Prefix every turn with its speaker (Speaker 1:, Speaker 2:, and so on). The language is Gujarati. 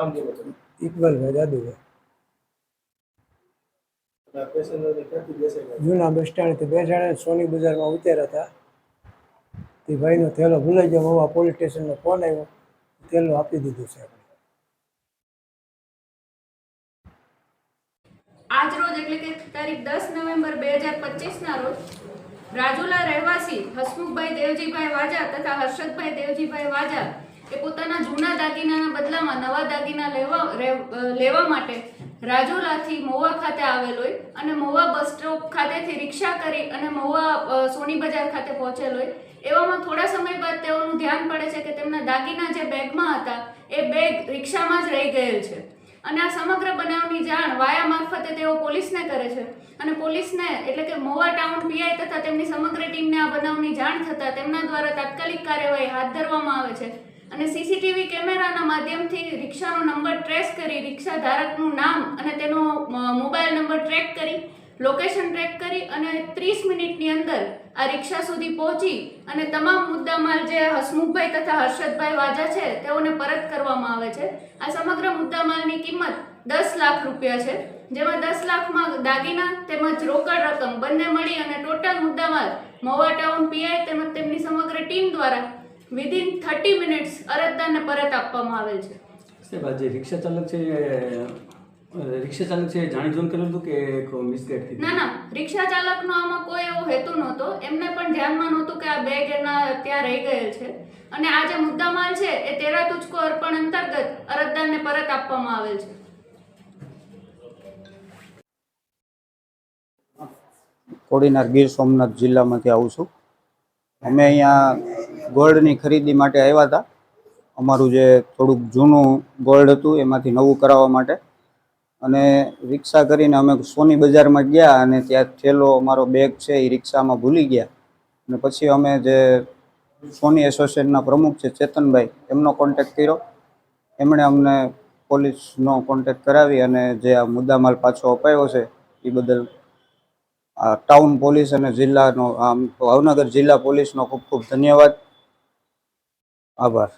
Speaker 1: નામ જે તમે
Speaker 2: ઇકબાલભાઈ દાદુભાઈ જૂના બસ સ્ટેન્ડથી બેસાડે સોની બજારમાં ઉતર્યા હતા. તે ભાઈનો થેલો ભૂલાઈ ગયો મવા પોલીસ સ્ટેશનનો ફોન આવ્યો. થેલો આપી દીધો છે
Speaker 3: આજ રોજ એટલે કે તારીખ દસ નવેમ્બર બે હજાર પચીસના રોજ રાજુલા રહેવાસી હસમુખભાઈ દેવજીભાઈ વાજા તથા હર્ષદભાઈ દેવજીભાઈ વાજા એ પોતાના જૂના દાગીનાના બદલામાં નવા દાગીના લેવા લેવા માટે રાજુલાથી મહુવા ખાતે આવેલ હોય અને મહુવા બસ સ્ટોપ ખાતેથી રિક્ષા કરી અને મહુવા સોની બજાર ખાતે પહોંચેલ હોય. એવામાં થોડા સમય બાદ તેઓનું ધ્યાન પડે છે કે તેમના દાગીના જે બેગમાં હતા, એ બેગ રિક્ષામાં જ રહી ગયેલ છે. અને આ સમગ્ર બનાવની જાણ વાયા મારફતે તેઓ પોલીસને કરે છે. અને પોલીસને, એટલે કે મોવા ટાઉન પીઆઈ તથા તેમની સમગ્ર ટીમને આ બનાવની જાણ થતાં તેમના દ્વારા તાત્કાલિક કાર્યવાહી હાથ ધરવામાં આવે છે. અને સીસીટીવી કેમેરાના માધ્યમથી રિક્ષાનો નંબર ટ્રેસ કરી રિક્ષા ધારકનું નામ અને તેનો મોબાઈલ નંબર ટ્રેક કરી, લોકેશન ટ્રેક કરી અને ત્રીસ મિનિટની અંદર આ રિક્ષા સુધી પહોંચી અને તમામ મુદ્દામાલ જે હસમુખભાઈ તથા હર્ષદભાઈ વાજા છે તેઓને પરત કરવામાં આવે છે. આ સમગ્ર મુદ્દામાલની કિંમત દસ લાખ રૂપિયા છે. જેમાં દસ લાખમાં દાગીના તેમજ રોકડ રકમ બંને મળી અને ટોટલ મુદ્દામાલ મોવા ટાઉન પીઆઈ તેમજ તેમની સમગ્ર ટીમ દ્વારા વિધિન થર્ટી મિનિટ્સ અરજદારને પરત આપવામાં આવેલ છે.
Speaker 4: સાહેબ આ જે રિક્ષા ચાલક છે એ, રિક્ષા ચાલક છે જાણી જોન કરેલું હતું કે એક મિસગાઈડથી
Speaker 3: ના ના. રિક્ષા ચાલકનો આમાં કોઈ એવો હેતુ નહોતો. એમને પણ ધ્યાનમાં નહોતું કે આ બેગ એના ત્યાં રહી ગયેલ છે. અને આ જે મુદ્દામાલ છે એ તેરા તુચકો અર્પણ અંતર્ગત અરજદારને પરત આપવામાં આવેલ છે.
Speaker 5: કોડીનાર ગીર સોમનાથ જિલ્લામાંથી આવું છું. અમે અહીંયા ગોલ્ડની ખરીદી માટે આવ્યા હતા. અમારું જે થોડુંક જૂનું ગોલ્ડ હતું, એમાંથી નવું કરાવવા માટે. અને રિક્ષા કરીને અમે સોની બજારમાં ગયા અને ત્યાં થેલો, અમારો બેગ છે, એ રિક્ષામાં ભૂલી ગયા. અને પછી અમે જે સોની એસોસિએશનના પ્રમુખ છે, ચેતનભાઈ, એમનો કોન્ટેક્ટ કર્યો. એમણે અમને પોલીસનો કોન્ટેક્ટ કરાવી અને જે આ મુદ્દામાલ પાછો અપાયો છે, એ બદલ ટાઉન પોલીસ અને જિલ્લાનો આમ ભાવનગર જિલ્લા પોલીસનો ખૂબ ખૂબ ધન્યવાદ. આભાર.